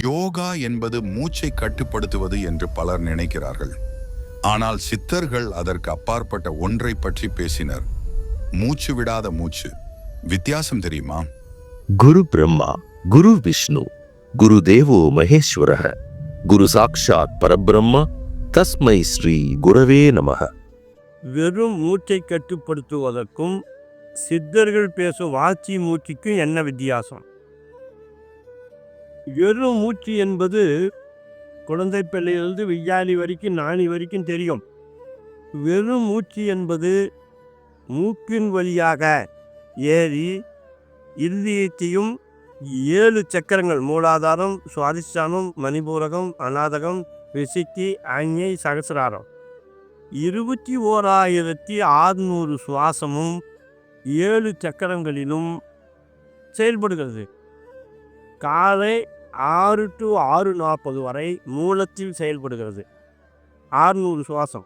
யோகா என்பது மூச்சை கட்டுப்படுத்துவது என்று பலர் நினைக்கிறார்கள். ஆனால் சித்தர்கள் அதற்கு அப்பாற்பட்ட ஒன்றை பற்றி பேசினர். மூச்சு விடாத மூச்சு. வித்தியாசம் தெரியுமா? குரு பிரம்மா குரு விஷ்ணு குரு தேவோ மகேஸ்வரः குரு சாக்ஷாத் பரபிரம்ம தஸ்மை ஸ்ரீ குரவே நமः வெறும் மூச்சை கட்டுப்படுத்துவதற்கும் சித்தர்கள் பேசும் வாச்சி மூச்சுக்கும் என்ன வித்தியாசம்? வெறும் மூச்சு என்பது குழந்தை பிள்ளையிலிருந்து விஞ்ஞானி வரைக்கும் நாணி வரைக்கும் தெரியும். வெறும் மூச்சு என்பது மூக்கின் வழியாக ஏறி இறுதியத்தையும் ஏழு சக்கரங்கள் மூலாதாரம் சுவாதிஷ்டானம் மணிபூரகம் அநாதகம் விசித்தி ஆஞ்ஞை சகசிராரம். இருபத்தி ஓராயிரத்தி ஆறுநூறு சுவாசமும் ஏழு சக்கரங்களிலும் செயல்படுகிறது. காலை ஆறு டு ஆறு நாற்பது வரை மூலத்தில் செயல்படுகிறது. ஆறுநூறு சுவாசம்.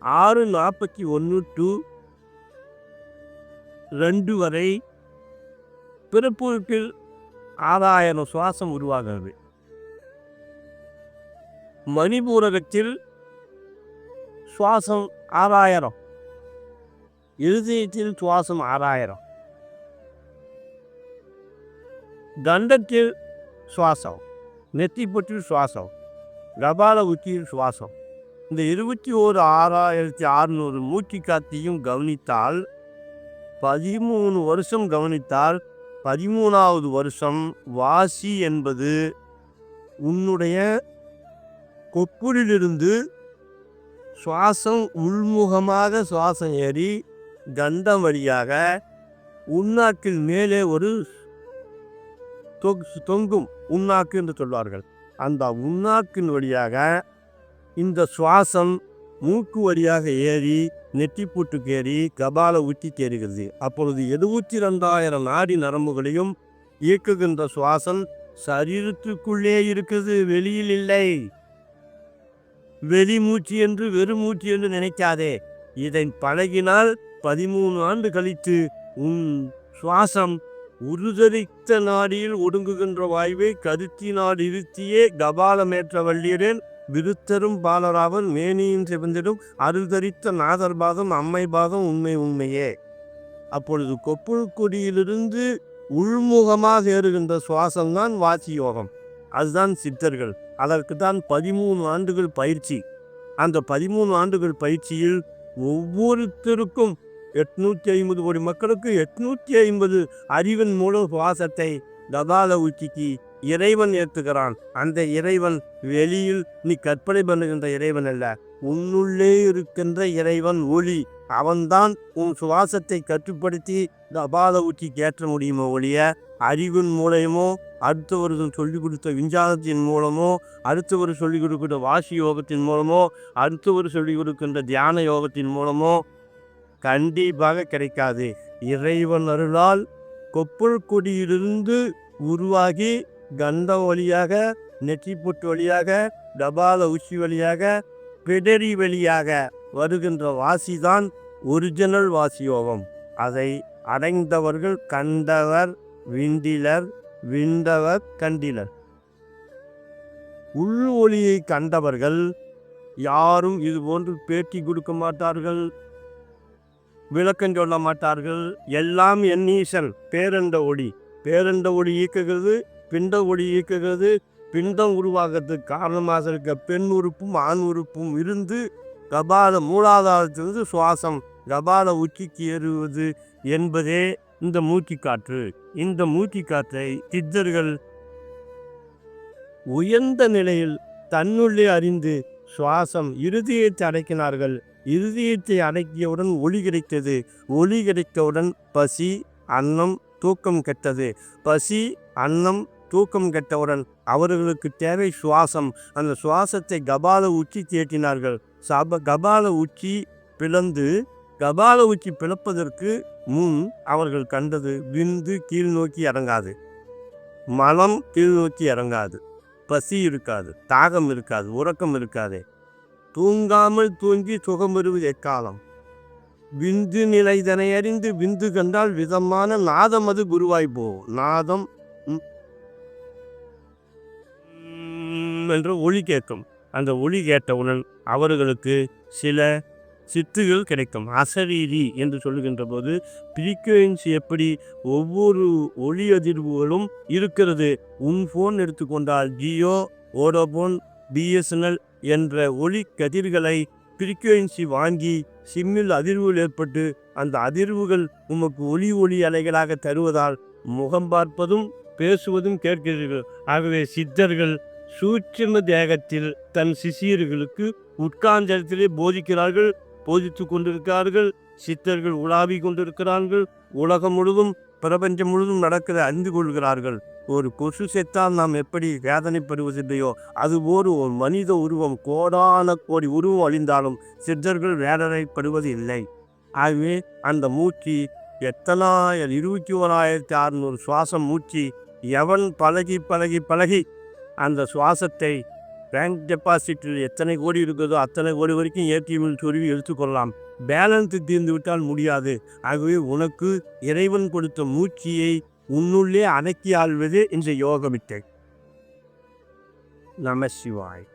ஆறு நாற்பத்தி ஒன்று டு ரெண்டு வரை பிறப்புறுப்பில் ஆறாயிரம் சுவாசம் உருவாகிறது. மணிபூரகத்தில் சுவாசம் ஆறாயிரம். இருதயத்தில் சுவாசம் ஆறாயிரம். தண்டத்தில் சுவாசம் நெத்திப்பற்றில் சுவாசம் கபால உச்சியில் சுவாசம் இந்த இருபத்தி ஓரு ஆறாயிரத்தி அறுநூறு மூச்சு காத்தியும் கவனித்தால் பதிமூணு வருஷம் கவனித்தால் பதிமூணாவது வருஷம் வாசி என்பது உன்னுடைய கொப்புளிலிருந்து சுவாசம் உள்முகமாக சுவாசம் ஏறி கண்டம் வழியாக உண்ணாக்கில் மேலே ஒரு தொங்கும் உண்ணாக்கு என்று சொல்வார்கள். அந்த உண்ணாக்கின் வழியாக இந்த சுவாசம் மூக்கு வழியாக ஏறி நெற்றிப்பூட்டுக்கு ஏறி கபால ஊற்றி தேறுகிறது. அப்பொழுது எழுபத்தி ரெண்டாயிரம் நாடி நரம்புகளையும் இயக்குகின்ற சுவாசம் சரீரத்துக்குள்ளே இருக்குது வெளியில் இல்லை. வெளிமூச்சு என்று வெறும் மூச்சு என்று நினைக்காதே. இதை பழகினால் பதிமூணு ஆண்டு கழித்து உன் சுவாசம் உருதரித்த நாடியில் ஒடுங்குகின்ற வாயுவை கருத்தினால் இருத்தியே கபாலமேற்ற வள்ளியரேன் விருத்தரும் பாலராவன் மேனியின் சிவந்திடும் அருள்தரித்த நாதர் பாதம் அம்மை பாதம் உண்மை உண்மையே. அப்பொழுது கொப்புள் கொடியிலிருந்து உள்முகமாக ஏறுகின்ற சுவாசம்தான் வாசி யோகம் அதுதான் சித்தர்கள். அதற்கு தான் பதிமூணு ஆண்டுகள் பயிற்சி. அந்த பதிமூணு ஆண்டுகள் பயிற்சியில் ஒவ்வொருத்தருக்கும் எட்நூற்றி ஐம்பது கோடி மக்களுக்கு எட்நூற்றி ஐம்பது அறிவின் மூலம் சுவாசத்தை கபால உச்சிக்கு இறைவன் ஏற்றுகிறான். அந்த இறைவன் வெளியில் நீ கற்பனை பண்ணுகின்ற இறைவன் அல்ல. உன்னுள்ளே இருக்கின்ற இறைவன் ஒளி. அவன்தான் உன் சுவாசத்தை கட்டுப்படுத்தி தபால உச்சிக்கு ஏற்ற முடியுமோ ஒழிய அறிவின் மூலயமோ அடுத்தவர்கள் சொல்லிக் கொடுத்த விஞ்ஞானத்தின் மூலமோ அடுத்தவர் சொல்லிக் கொடுக்கின்ற வாசி யோகத்தின் மூலமோ அடுத்தவர் சொல்லிக் கொடுக்கின்ற தியான யோகத்தின் மூலமோ கண்டிப்பாக கிடைக்காது. இறைவன் அருளால் கொப்புள்கொடியிலிருந்து உருவாகி கந்த வழியாக நெற்றிப்புட்டு வழியாக டபால உச்சி வழியாக பிடரி வழியாக வருகின்ற வாசிதான் ஒரிஜினல் வாசி யோகம் அதை அடைந்தவர்கள் கண்டவர் விண்டிலர் விண்டவர் கண்டிலர். உள் ஒளியை கண்டவர்கள் யாரும் இதுபோன்று பேட்டி கொடுக்க மாட்டார்கள். விளக்கம் சொல்ல மாட்டார்கள். எல்லாம் என் ஈசன். பேரண்ட ஒளி. பேரண்ட ஒளி இயக்குகிறது பிண்ட ஒளி இயக்குகிறது. பிண்டம் உருவாகிறதுக்கு காரணமாக இருக்க பெண் உறுப்பும் ஆண் உறுப்பும் இருந்து கபால மூலாதாரத்திலிருந்து சுவாசம் கபால உச்சிக்கு ஏறுவது என்பதே இந்த மூச்சுக்காற்று. இந்த மூச்சுக்காற்றை சித்தர்கள் உயர்ந்த நிலையில் தன்னுள்ளே அறிந்து சுவாசம் இறுதியை அடைக்கினார்கள். இருதயத்தை அடக்கியவுடன் ஒளி கிடைத்தது. ஒளி கிடைத்தவுடன் பசி அன்னம் தூக்கம் கெட்டது. பசி அன்னம் தூக்கம் கெட்டவுடன் அவர்களுக்கு தேவை சுவாசம். அந்த சுவாசத்தை கபால உச்சி தேட்டினார்கள் சப கபால உச்சி பிளந்து கபால உச்சி பிளப்பதற்கு முன் அவர்கள் கண்டது விந்து கீழ் நோக்கி இறங்காது. மலம் கீழ் நோக்கி இறங்காது. பசி இருக்காது தாகம் இருக்காது உறக்கம் இருக்காது. தூங்காமல் தூங்கி சுகம் வருவது எக்காலம் விந்து நிலைதனை அறிந்து விந்து கண்டால் விதமான நாதம் அது குருவாய் போ நாதம் என்று என்ற ஒளி கேட்கும். அந்த ஒளி கேட்டவுடன் அவர்களுக்கு சில சித்துகள் கிடைக்கும். அசரீரி என்று சொல்லுகின்ற போது ஃப்ரீக்குவென்சி எப்படி ஒவ்வொரு ஒளி அதிர்வுகளும் இருக்கிறது. உன் ஃபோன் எடுத்துக்கொண்டால் ஜியோ ஓடோபோன் பிஎஸ்என்எல் என்ற ஒளி கதிர்களை ஃப்ரீக்குவென்சி வாங்கி சிம்மில் அதிர்வுகள் ஏற்பட்டு அந்த அதிர்வுகள் உமக்கு ஒளி ஒளி அலைகளாக தருவதால் முகம் பார்ப்பதும் பேசுவதும் கேட்கிறீர்கள். ஆகவே சித்தர்கள் சூட்சம தேகத்தில் தன் சிஷியர்களுக்கு உட்கார்ந்தத்திலே போதிக்கிறார்கள் போதித்து கொண்டிருக்கிறார்கள். சித்தர்கள் உலாவிக் கொண்டிருக்கிறார்கள். உலகம் முழுதும் பிரபஞ்சம் முழுதும் நடக்கிறதை அறிந்து கொள்கிறார்கள். ஒரு கொசு செத்தால் நாம் எப்படி வேதனைப்படுவதில்லையோ? அதுபோல் ஒரு மனித உருவம் கோடான கோடி உருவம் அழிந்தாலும் சித்தர்கள் வேதனைப்படுவது இல்லை ஆகவே அந்த மூச்சு எத்தனாயிரம் இருபத்தி ஓராயிரத்தி அறுநூறு சுவாசம் மூச்சு எவன் பழகி பழகி பழகி அந்த சுவாசத்தை பேங்க் டெபாசிட்டில் எத்தனை கோடி இருக்குதோ அத்தனை கோடி வரைக்கும் ஏடிஎம்மில் சொருவி எடுத்துக்கொள்ளலாம் பேலன்ஸ் தீர்ந்து விட்டால் முடியாது. ஆகவே உனக்கு இறைவன் கொடுத்த மூச்சியை உன்னுள்ளே அடக்கி ஆள்வது என்று யோகமிட்டை. நம சிவாய்.